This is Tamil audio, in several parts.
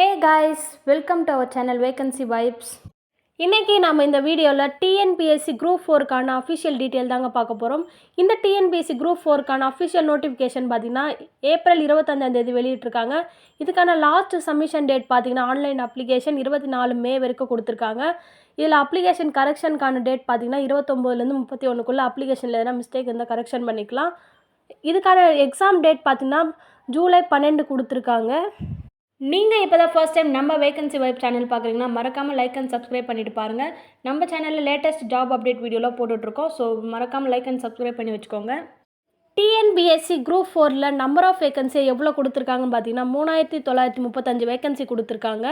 Hey guys welcome to our channel vacancy vibes இன்றைக்கி நம்ம இந்த வீடியோவில் டிஎன்பிஎஸ்சி குரூப் ஃபோருக்கான அஃபிஷியல் டீட்டெயில் தாங்க பார்க்க போகிறோம் இந்த டிஎன்பிஎஸ்சி குரூப் ஃபோருக்கான அஃபிஷியல் நோட்டிஃபிகேஷன் பார்த்தீங்கன்னா ஏப்ரல் இருபத்தஞ்சாந்தேதி வெளியிட்ருக்காங்க வெளியிட்டிருக்காங்க. இதுக்கான லாஸ்ட் சப்மிஷன் டேட் பார்த்தீங்கன்னா ஆன்லைன் அப்ளிகேஷன் இருபத்தி நாலு மே வரைக்கும் கொடுத்துருக்காங்க. இதில் அப்ளிகேஷன் கரெக்ஷனுக்கான டேட் பார்த்தீங்கன்னா இருபத்தொம்போதுலேருந்து முப்பத்தி ஒன்றுக்குள்ளே அப்ளிகேஷனில் எதனா மிஸ்டேக் இருந்தால் கரெக்ஷன் பண்ணிக்கலாம். இதுக்கான எக்ஸாம் டேட் பார்த்திங்கன்னா ஜூலை பன்னெண்டு கொடுத்துருக்காங்க. நீங்கள் இப்போ தான் ஃபர்ஸ்ட் டைம் நம்ம வேகன்சி வைப் சேனல் பார்க்குறீங்கன்னா மறக்காமல் லைக் அண்ட் சப்ஸ்கிரைப் பண்ணிட்டு பாருங்கள் நம்ம சேனலில் லேட்டஸ்ட் ஜாப் அப்டேட் வீடியோலாம் போட்டுட்ருக்கோம் ஸோ மறக்காமல் லைக் அண்ட் சப்ஸ்கிரைப் பண்ணி வச்சுக்கோங்க. டிஎன்பிஎஸ்சி குரூப் ஃபோரில் நம்பர் ஆஃப் வேகன்சி எவ்வளோ கொடுத்துருக்காங்கன்னு பார்த்தீங்கன்னா மூணாயிரத்தி தொள்ளாயிரத்தி முப்பத்தஞ்சு வேகன்சி கொடுத்துருக்காங்க.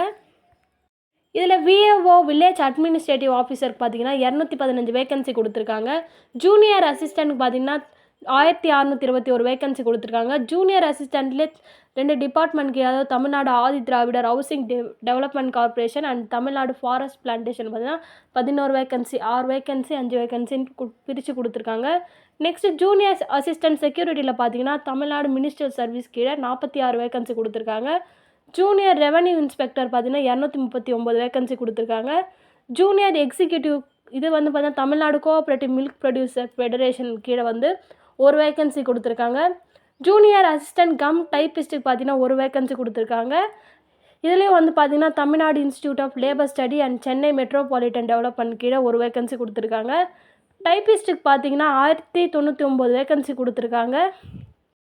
இதில் விஏஓ வில்லேஜ் அட்மினிஸ்ட்ரேட்டிவ் ஆஃபீஸருக்கு பார்த்தீங்கன்னா இரநூத்தி பதினஞ்சு வேகன்சி கொடுத்துருக்காங்க. ஜூனியர் அசிஸ்டண்ட்டுக்கு பார்த்தீங்கன்னா ஆயிரத்தி அறநூற்றி இருபத்தி ஒரு வேகன்சி கொடுத்துருக்காங்க. ஜூனியர் அசிஸ்டண்ட்லேயே ரெண்டு டிபார்ட்மெண்ட்க்கு அதாவது தமிழ்நாடு ஆதி திராவிடர் ஹவுசிங் டெ development corporation and Tamil Nadu forest plantation பார்த்தீங்கன்னா பதினோரு வேகன்சி ஆறு வேகன்சி அஞ்சு வேகன்சின்னு கு பிரித்து கொடுத்துருக்காங்க. நெக்ஸ்ட் ஜூனியர் அசிஸ்டன்ட் செக்யூரிட்டியில் பார்த்தீங்கன்னா தமிழ்நாடு மினிஸ்டர் சர்வீஸ் கீழே நாற்பத்தி ஆறு வேகன்சி கொடுத்துருக்காங்க. ஜூனியர் ரெவன்யூ இன்ஸ்பெக்டர் பார்த்தீங்கன்னா இரநூத்தி முப்பத்தி ஒம்பது வேகன்சி கொடுத்துருக்காங்க. ஜூனியர் எக்ஸிக்யூட்டிவ் இது வந்து பார்த்தீங்கன்னா Tamil Nadu cooperative milk producer federation கீழே வந்து ஒரு வேக்கன்சி கொடுத்துருக்காங்க. ஜூனியர் அசிஸ்டன்ட் கம் டைப்பிஸ்ட்டுக்கு பார்த்தீங்கன்னா ஒரு வேக்கன்சி கொடுத்துருக்காங்க. இதுலேயும் வந்து பார்த்தீங்கன்னா Tamil Nadu institute of labour study and Chennai metropolitan development கீழே ஒரு வேக்கன்சி கொடுத்துருக்காங்க. டைப்பிஸ்ட்டுக்கு பார்த்தீங்கன்னா ஆயிரத்தி தொண்ணூற்றி ஒம்பது வேக்கன்சி கொடுத்துருக்காங்க.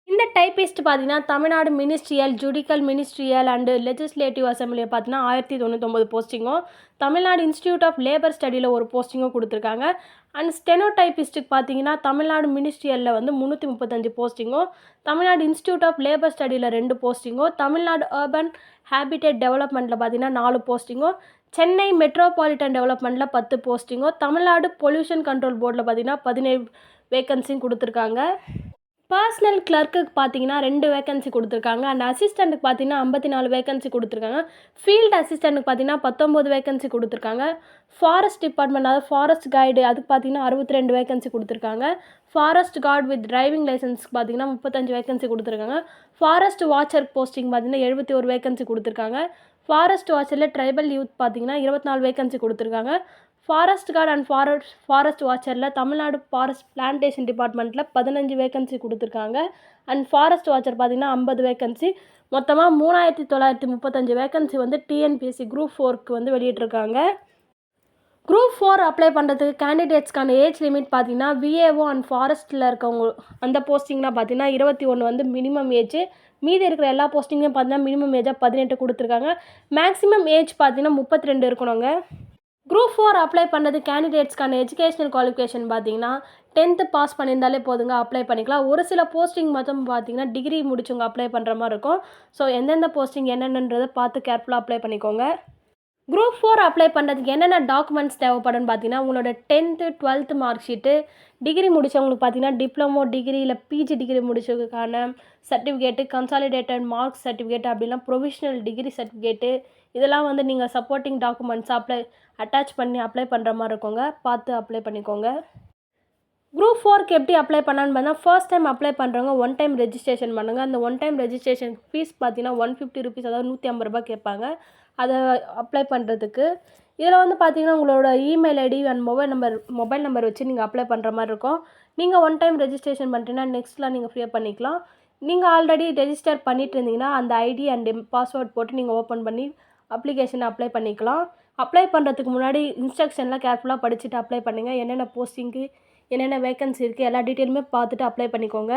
இந்த டைப்பிஸ்ட் பார்த்தீங்கன்னா Tamil Nadu ministerial judicial ministerial and legislative அசம்பிளியை பார்த்தீங்கன்னா ஆயிரத்தி தொண்ணூத்தொம்பது போஸ்டிங்கும் தமிழ்நாடு இன்ஸ்டியூட் ஆஃப் லேபர் ஸ்டடியில் ஒரு போஸ்டிங்கும் கொடுத்துருக்காங்க. அண்ட் ஸ்டெனோ டைப்பிஸ்ட்டுக்கு பார்த்தீங்கன்னா தமிழ்நாடு மினிஸ்ட்ரியலில் வந்து முந்நூற்றி முப்பத்தஞ்சு போஸ்டிங்கும் தமிழ்நாடு இன்ஸ்டியூட் ஆஃப் லேபர் ஸ்டடியில் ரெண்டு போஸ்டிங்கும் தமிழ்நாடு அர்பன் ஹேபிடேட் டெவலப்மெண்ட்டில் பார்த்தீங்கன்னா நாலு போஸ்டிங்கும் சென்னை மெட்ரோபாலிட்டன் டெவலப்மெண்ட்டில் பத்து போஸ்டிங்கும் தமிழ்நாடு பொல்யூஷன் கண்ட்ரோல் போர்டில் பார்த்தீங்கன்னா பதினேழு வேக்கன்சியும் கொடுத்துருக்காங்க. பர்சனல் கிளர்க்குக்கு பார்த்தீங்கன்னா ரெண்டு வேகன்சி கொடுத்துருக்காங்க. அண்ட் அசிஸ்டண்ட்டுக்கு பார்த்தீங்கன்னா ஐம்பத்தி நாலு வேகன்சி கொடுத்துருக்காங்க. ஃபீல்டு அசிஸ்டண்ட்டுக்கு பார்த்தீங்கன்னா பத்தொம்போது வேகன்சி கொடுத்துருக்காங்க. ஃபாரஸ்ட் டிபார்ட்மெண்ட் அதாவது ஃபாரஸ்ட் கைடு அதுக்கு பார்த்தீங்கன்னா அறுபத்தி ரெண்டு வேகன்சி கொடுத்துருக்காங்க. ஃபாரஸ்ட் கார்டு வித் டிரைவிங் லைசன்ஸ்க்கு பார்த்தீங்கன்னா முப்பத்தஞ்சு வேகன்சி கொடுத்துருக்காங்க. ஃபாரஸ்ட் வாட்சர் போஸ்டிங் பார்த்தீங்கன்னா எழுபத்தி ஒரு வேகன்சி கொடுத்துருக்காங்க. ஃபாரஸ்ட் வாட்சரில் ட்ரைபல் யூத் பார்த்தீங்கன்னா இருபத்தி நாலு வேகன்சி கொடுத்துருக்காங்க. Forest guard and forest forest வாட்சரில் தமிழ்நாடு ஃபாரஸ்ட் பிளான்டேஷன் டிபார்ட்மெண்ட்டில் பதினஞ்சு வேகன்சி கொடுத்துருக்காங்க. அண்ட் ஃபாரஸ்ட் வாட்சர் பார்த்திங்கன்னா ஐம்பது வேகன்சி மொத்தமாக மூணாயிரத்தி தொள்ளாயிரத்தி முப்பத்தஞ்சு வேகன்சி வந்து டிஎன்பிஎஸ்சி குரூப் ஃபோருக்கு வந்து வெளியிட்ருக்காங்க குரூப் ஃபோர் அப்ளை பண்ணுறதுக்கு கேண்டிடேட்ஸ்க்கான ஏஜ் லிமிட் பார்த்தீங்கன்னா விஏஓ அண்ட் ஃபாரஸ்ட்டில் இருக்கவங்க அந்த போஸ்டிங்லாம் பார்த்தீங்கன்னா இருபத்தி ஒன்று வந்து மினிமம் ஏஜ் மீதி இருக்கிற எல்லா போஸ்டிங்லையும் பார்த்தீங்கன்னா மினிமம் ஏஜாக பதினெட்டு கொடுத்துருக்காங்க. மேக்ஸிமம் ஏஜ் பார்த்தீங்கன்னா முப்பத்தி ரெண்டு இருக்கணுங்க. குரூப் ஃபோர் அப்ளை பண்ணது கேண்டிடேட்ஸ்க்கான எஜுகேஷனல் குவாலிஃபிகேஷன் பார்த்தீங்கன்னா டென்த்து பாஸ் பண்ணியிருந்தாலே போதுங்க அப்ளை பண்ணிக்கலாம். ஒரு சில போஸ்டிங் மட்டும் பார்த்தீங்கன்னா டிகிரி முடிச்சவங்க அப்ளை பண்ணுற மாதிரி இருக்கும். ஸோ எந்தெந்த போஸ்டிங் என்னென்னன்றதை பார்த்து கேர்ஃபுல்லாக அப்ளை பண்ணிக்கோங்க. குரூப் ஃபோர் அப்ளை பண்ணுறதுக்கு என்னென்ன டாக்குமெண்ட்ஸ் தேவைப்படும்னு பார்த்தீங்கன்னா உங்களோட tenth twelfth mark sheet degree முடித்தவங்களுக்கு பார்த்தீங்கன்னா டிப்ளமோ டிகிரி இல்லை பிஜி டிகிரி முடிச்சதுக்கான சர்டிஃபிகேட்டு கன்சாலிடேட்டட் மார்க் சர்டிஃபிகேட் அப்படிலாம் ப்ரொவிஷனல் டிகிரி சர்டிஃபிகேட்டு இதெல்லாம் வந்து நீங்கள் சப்போர்ட்டிங் டாக்குமெண்ட்ஸ் அப்ளை அட்டாச் பண்ணி அப்ளை பண்ணுற மாதிரி இருக்குங்க. பார்த்து அப்ளை பண்ணிக்கோங்க. குரூப் ஃபோருக்கு எப்படி அப்ளை பண்ணான்னு பார்த்தா ஃபர்ஸ்ட் டைம் அப்ளை பண்ணுறவங்க ஒன் டைம் ரெஜிஸ்ட்ரேஷன் பண்ணுங்கள் அந்த ஒன் டைம் ரெஜிஸ்ட்ரேஷன் ஃபீஸ் பார்த்தீங்கன்னா ஒன் ஃபிஃப்டி ருபீஸ் அதாவது நூற்றி ஐம்பது ரூபாய் கேட்பாங்க. அதை அப்ளை பண்ணுறதுக்கு இதில் வந்து பார்த்தீங்கன்னா உங்களோட email ID and mobile number mobile number வச்சு நீங்கள் அப்ளை பண்ணுற மாதிரி இருக்கும். நீங்கள் ஒன் டைம் ரெஜிஸ்ட்ரேஷன் பண்ணிட்டீங்கன்னா நெக்ஸ்ட்லாம் நீங்கள் ஃப்ரீயாக பண்ணிக்கலாம். நீங்கள் ஆல்ரெடி ரெஜிஸ்டர் பண்ணிட்டு இருந்தீங்கன்னா அந்த ஐடி அண்ட் பாஸ்வேர்ட் போட்டு நீங்கள் ஓப்பன் பண்ணி அப்ளிகேஷனை அப்ளை பண்ணிக்கலாம். அப்ளை பண்ணுறதுக்கு முன்னாடி இன்ஸ்ட்ரக்ஷன்லாம் கேர்ஃபுல்லாக படிச்சுட்டு அப்ளை பண்ணுங்கள் என்னென்ன போஸ்டிங்க்கு என்னென்ன வேகன்சி இருக்குது எல்லா டீட்டெயிலுமே பார்த்துட்டு அப்ளை பண்ணிக்கோங்க.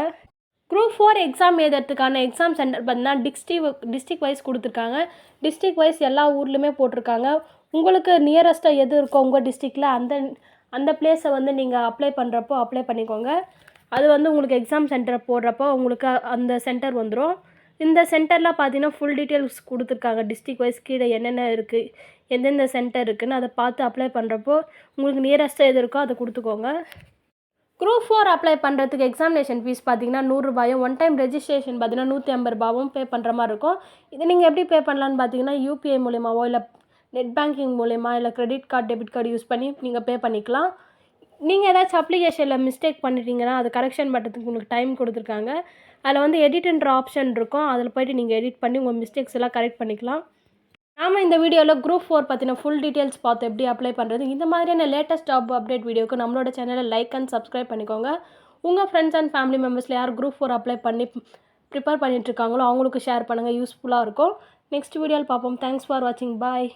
குரூப் ஃபோர் எக்ஸாம் எழுதுறதுக்கான எக்ஸாம் சென்டர் பார்த்தீங்கன்னா டிஸ்ட்ரிக் டிஸ்ட்ரிக் வைஸ் கொடுத்துருக்காங்க. டிஸ்ட்ரிக் வைஸ் எல்லா ஊர்லேயுமே போட்டிருக்காங்க. உங்களுக்கு நியரஸ்ட்டாக எது இருக்கோ உங்கள் டிஸ்ட்ரிக்டில் அந்த அந்த பிளேஸை வந்து நீங்கள் அப்ளை பண்ணுறப்போ அப்ளை பண்ணிக்கோங்க. அது வந்து உங்களுக்கு எக்ஸாம் சென்டரை போடுறப்போ உங்களுக்கு அந்த சென்டர் வந்துடும் இந்த சென்டரில் பார்த்தீங்கன்னா ஃபுல் டீட்டெயில்ஸ் கொடுத்துருக்காங்க. டிஸ்ட்ரிக் வைஸ் கீழே என்னென்ன இருக்குது எந்தெந்த சென்டர் இருக்குதுன்னு அதை பார்த்து அப்ளை பண்ணுறப்போ உங்களுக்கு நியரஸ்ட்டாக எது இருக்கோ அதை கொடுத்துக்கோங்க. குரூப் ஃபோர் அப்ளை பண்ணுறதுக்கு எக்ஸாமினேஷன் ஃபீஸ் பார்த்தீங்கன்னா நூறுரூபாயும் ஒன் டைம் ரெஜிஸ்ட்ரேஷன் பார்த்தீங்கன்னா நூற்றி ஐம்பது ரூபாவும் பே பண்ணுற மாதிரி இருக்கும். இது நீங்கள் எப்படி பே பண்ணலான்னு பார்த்தீங்கன்னா யூபிஐ மூலியமாவோ இல்லை நெட் பேங்கிங் மூலயமா இல்லை credit card debit card use பண்ணி நீங்கள் பே பண்ணிக்கலாம். நீங்கள் ஏதாச்சும் அப்ளிகேஷனில் மிஸ்டேக் பண்ணிட்டீங்கன்னா அது கரெக்ஷன் பண்ணுறதுக்கு உங்களுக்கு டைம் கொடுத்துருக்காங்க. அதில் வந்து எடிட்ன்ற ஆப்ஷன் இருக்கும். அதில் போய்ட்டு நீங்கள் எடிட் பண்ணி உங்கள் மிஸ்டேக்ஸ் எல்லாம் கரெக்ட் பண்ணிக்கலாம். நாம் இந்த வீடியோவில் குரூப் ஃபோர் பற்றின ஃபுல் டீட்டெயில்ஸ் பார்த்து எப்படி அப்ளை பண்ணுறது இந்த மாதிரியான லேட்டஸ்ட் ஜாப் அப்டேட் வீடியோக்கு நம்மளோட சேனலை லைக் அண்ட் சப்ஸ்கிரைப் பண்ணிக்கோங்க. உங்கள் ஃப்ரெண்ட்ஸ் அண்ட் ஃபேமிலி மெம்பர்ஸில் யார் குரூப் ஃபோர் அப்ளை பண்ணி ப்ரிப்பேர் பண்ணிட்டுருக்காங்களோ அவங்களுக்கு ஷேர் பண்ணுங்கள் யூஸ்ஃபுல்லாக இருக்கும். நெக்ஸ்ட் வீடியோவில் பார்ப்போம். தேங்க்ஸ் ஃபார் வாட்சிங் பாய்